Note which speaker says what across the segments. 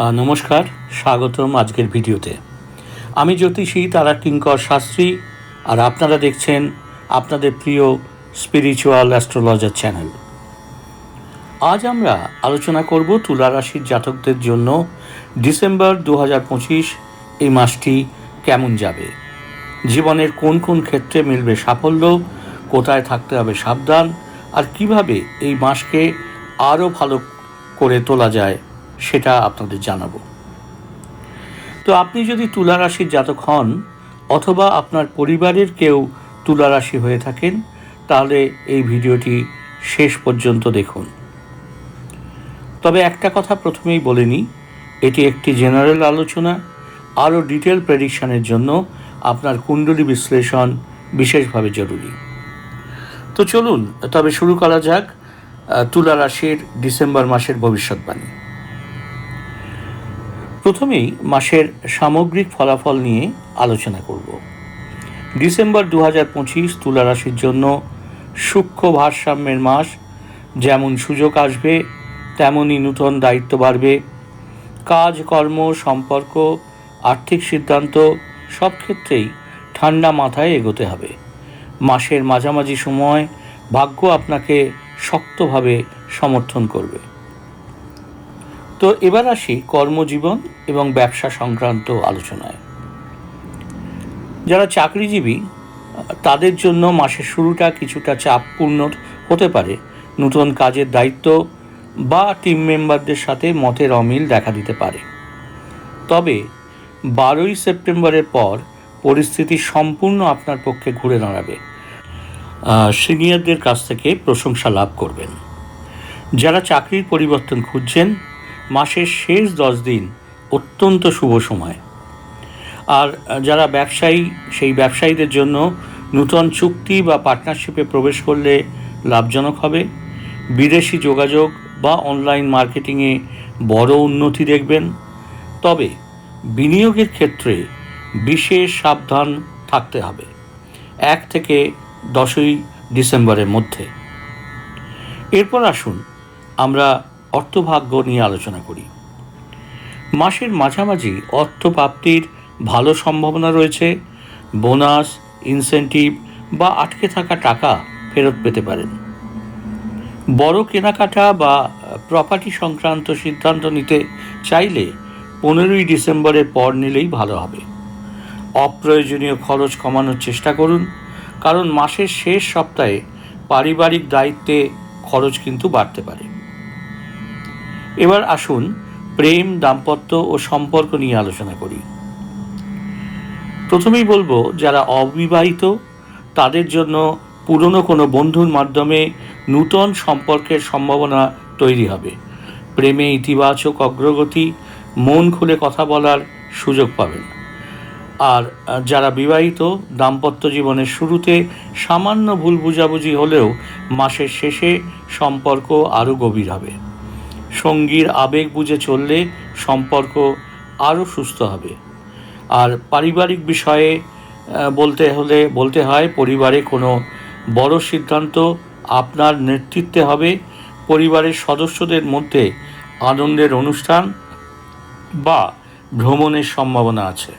Speaker 1: নমস্কার, স্বাগতম আজকের ভিডিওতে। আমি জ্যোতিষী তারা কিঙ্কর শাস্ত্রী, আর আপনারা দেখছেন আপনাদের প্রিয় স্পিরিচুয়াল অ্যাস্ট্রোলজার চ্যানেল আজ আমরা আলোচনা করব তুলা রাশির জাতকদের জন্য ডিসেম্বর দু এই মাসটি কেমন যাবে? জীবনের কোন কোন ক্ষেত্রে মিলবে সাফল্য? কোথায় থাকতে হবে সাবধান? আর কীভাবে এই মাসকে আরও ভালো করে তোলা যায়? সেটা আপনাদের জানাব। তো আপনি যদি তুলা রাশির জাতক হন অথবা আপনার পরিবারের কেউ তুলা রাশি হয়ে থাকেন, তাহলে এই ভিডিওটি শেষ পর্যন্ত দেখুন। তবে একটা কথা প্রথমেই বলে নিই, এটি একটি জেনারেল আলোচনা, আরও ডিটেল প্রেডিকশনের জন্য আপনার কুণ্ডলী বিশ্লেষণ বিশেষভাবে জরুরি। তো চলুন, তবে শুরু করা যাক তুলা রাশির ডিসেম্বর মাসের ভবিষ্যৎবাণী। প্রথমেই মাসের সামগ্রিক ফলাফল নিয়ে আলোচনা করব। ডিসেম্বর দু হাজার পঁচিশ তুলা রাশির জন্য সূক্ষ্ম ভারসাম্যের মাস, যেমন সুযোগ আসবে, তেমনই নূতন দায়িত্ব বাড়বে। কাজ, কর্ম, সম্পর্ক, আর্থিক সিদ্ধান্ত সব ক্ষেত্রেই ঠান্ডা মাথায় এগোতে হবে। মাসের মাঝামাঝি সময় ভাগ্য আপনাকে শক্তভাবে সমর্থন করবে। তো এবার আসি কর্মজীবন এবং ব্যবসা সংক্রান্ত আলোচনায়। যারা চাকরিজীবী, তাদের জন্য মাসের শুরুটা কিছুটা চাপপূর্ণ হতে পারে। নতুন কাজের দায়িত্ব বা টিম মেম্বারদের সাথে মতের অমিল দেখা দিতে পারে। তবে বারোই সেপ্টেম্বরের পর পরিস্থিতি সম্পূর্ণ আপনার পক্ষে ঘুরে দাঁড়াবে। সিনিয়রদের কাছ থেকে প্রশংসা লাভ করবেন। যারা চাকরির পরিবর্তন খুঁজছেন মাসের শেষ দশ দিন অত্যন্ত শুভ সময়। আর যারা ব্যবসায়ী, সেই ব্যবসায়ীদের জন্য নূতন চুক্তি বা পার্টনারশিপে প্রবেশ করলে লাভজনক হবে। বিদেশি যোগাযোগ বা অনলাইন মার্কেটিংয়ে বড় উন্নতি দেখবেন। তবে বিনিয়োগের ক্ষেত্রে বিশেষ সাবধান থাকতে হবে, এক থেকে দশই ডিসেম্বরের মধ্যে। এরপর আসুন আমরা অর্থভাগ্য নিয়ে আলোচনা করি। মাসের মাঝামাঝি অর্থ প্রাপ্তির ভালো সম্ভাবনা রয়েছে, বোনাস, ইনসেন্টিভ বা আটকে থাকা টাকা ফেরত পেতে পারেন। বড় কেনাকাটা বা প্রপার্টি সংক্রান্ত সিদ্ধান্ত নিতে চাইলে পনেরোই ডিসেম্বরের পর নিলেই ভালো হবে। অপ্রয়োজনীয় খরচ কমানোর চেষ্টা করুন, কারণ মাসের শেষ সপ্তাহে পারিবারিক দায়িত্বে খরচ কিন্তু বাড়তে পারে। এবার আসুন প্রেম, দাম্পত্য ও সম্পর্ক নিয়ে আলোচনা করি। প্রথমেই বলব, যারা অবিবাহিত, তাদের জন্য পুরনো কোনো বন্ধুর মাধ্যমে নূতন সম্পর্কের সম্ভাবনা তৈরি হবে। প্রেমে ইতিবাচক অগ্রগতি, মন খুলে কথা বলার সুযোগ পাবেন। আর যারা বিবাহিত, দাম্পত্য জীবনের শুরুতে সামান্য ভুল বুঝাবুঝি হলেও মাসের শেষে সম্পর্ক আরও গভীর হবে। সঙ্গীর আবেগ বুঝে চললে সম্পর্ক আরও সুস্থ হবে। আর পারিবারিক বিষয়ে বলতে হলে, বলতে হয়, পরিবারে কোনো বড় সিদ্ধান্ত আপনার নেতৃত্বে হবে। পরিবারের সদস্যদের মধ্যে আনন্দের অনুষ্ঠান বা ভ্রমণের সম্ভাবনা আছে।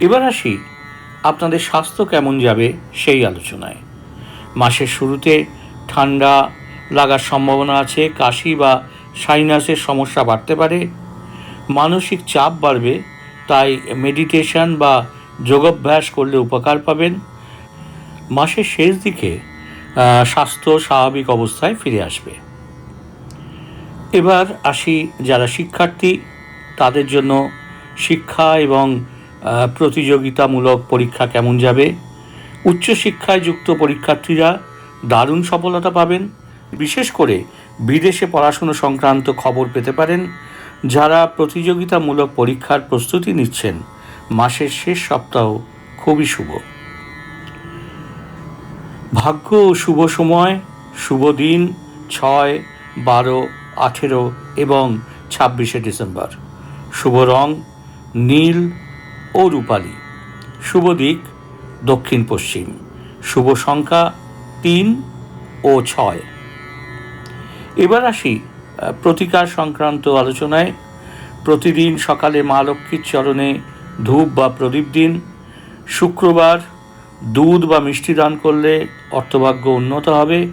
Speaker 1: এবার আসি, আপনাদের স্বাস্থ্য কেমন যাবে সেই আলোচনায়। মাসের শুরুতে ঠান্ডা লাগার সম্ভাবনা আছে, কাশি বা সাইনাসের সমস্যা বাড়তে পারে, মানসিক চাপ বাড়বে, তাই মেডিটেশন বা যোগাভ্যাস করলে উপকার পাবেন। মাসের শেষ দিকে স্বাস্থ্য স্বাভাবিক অবস্থায় ফিরে আসবে। এবার আসি যারা শিক্ষার্থী, তাদের জন্য শিক্ষা এবং প্রতিযোগিতামূলক পরীক্ষা কেমন যাবে? উচ্চশিক্ষায় যুক্ত পরীক্ষার্থীরা দারুণ সফলতা পাবেন। বিশেষ করে বিদেশে পড়াশুনো সংক্রান্ত খবর পেতে পারেন যারা প্রতিযোগিতামূলক পরীক্ষার প্রস্তুতি নিচ্ছেন। মাসের শেষ সপ্তাহ খুবই শুভ। ভাগ্য ও শুভ সময়, শুভ দিন, ছয়, বারো, আঠেরো এবং ছাব্বিশে ডিসেম্বর। শুভ রং, নীল ও রূপালী। শুভ দিক দক্ষিণ পশ্চিম শুভ সংখ্যা তিন ও ছয়। এবার আসি প্রতিকার সংক্রান্ত আলোচনায়। প্রতিদিন সকালে মা লক্ষ্মীর চরণে ধূপ বা প্রদীপ দিন। শুক্রবার দুধ বা মিষ্টি দান করলে অর্থভাগ্য উন্নত হবে।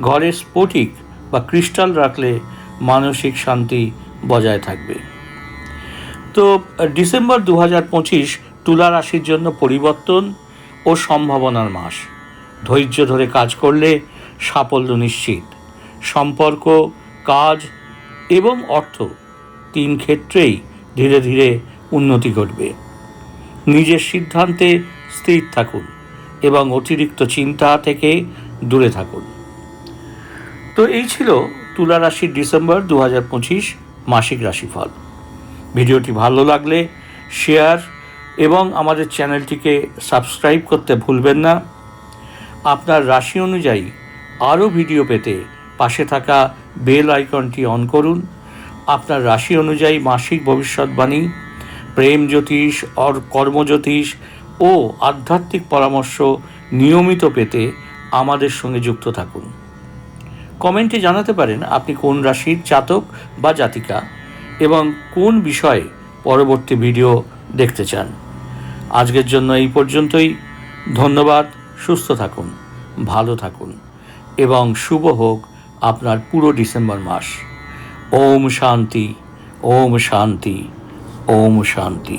Speaker 1: ঘরে স্ফটিক বা ক্রিস্টাল রাখলে মানসিক শান্তি বজায় থাকবে। তো, ডিসেম্বর দু হাজার পঁচিশ তুলা রাশির জন্য পরিবর্তন ও সম্ভাবনার মাস। ধৈর্য ধরে কাজ করলে সাফল্য নিশ্চিত। সম্পর্ক, কাজ এবং অর্থ তিন ক্ষেত্রেই ধীরে ধীরে উন্নতি ঘটবে। নিজের সিদ্ধান্তে স্থির থাকুন এবং অতিরিক্ত চিন্তা থেকে দূরে থাকুন। তো এই ছিল তুলা রাশির ডিসেম্বর দু হাজার পঁচিশ মাসিক রাশিফল। ভিডিওটি ভালো লাগলে শেয়ার এবং আমাদের চ্যানেলটিকে সাবস্ক্রাইব করতে ভুলবেন না। আপনার রাশি অনুযায়ী আরও ভিডিও পেতে পাশে থাকা বেল আইকনটি অন করুন। আপনার রাশি অনুযায়ী মাসিক ভবিষ্যৎবাণী, প্রেম জ্যোতিষ, অর কর্মজ্যোতিষ ও আধ্যাত্মিক পরামর্শ নিয়মিত পেতে আমাদের সঙ্গে যুক্ত থাকুন। কমেন্টে জানাতে পারেন আপনি কোন রাশির চাতক বা জাতিকা এবং কোন বিষয়ে পরবর্তী ভিডিও দেখতে চান। আজকের জন্য এই পর্যন্তই। ধন্যবাদ, সুস্থ থাকুন, ভালো থাকুন এবং শুভ হোক আপনার পুরো ডিসেম্বর মাস। ওম শান্তি ওম শান্তি ওম শান্তি।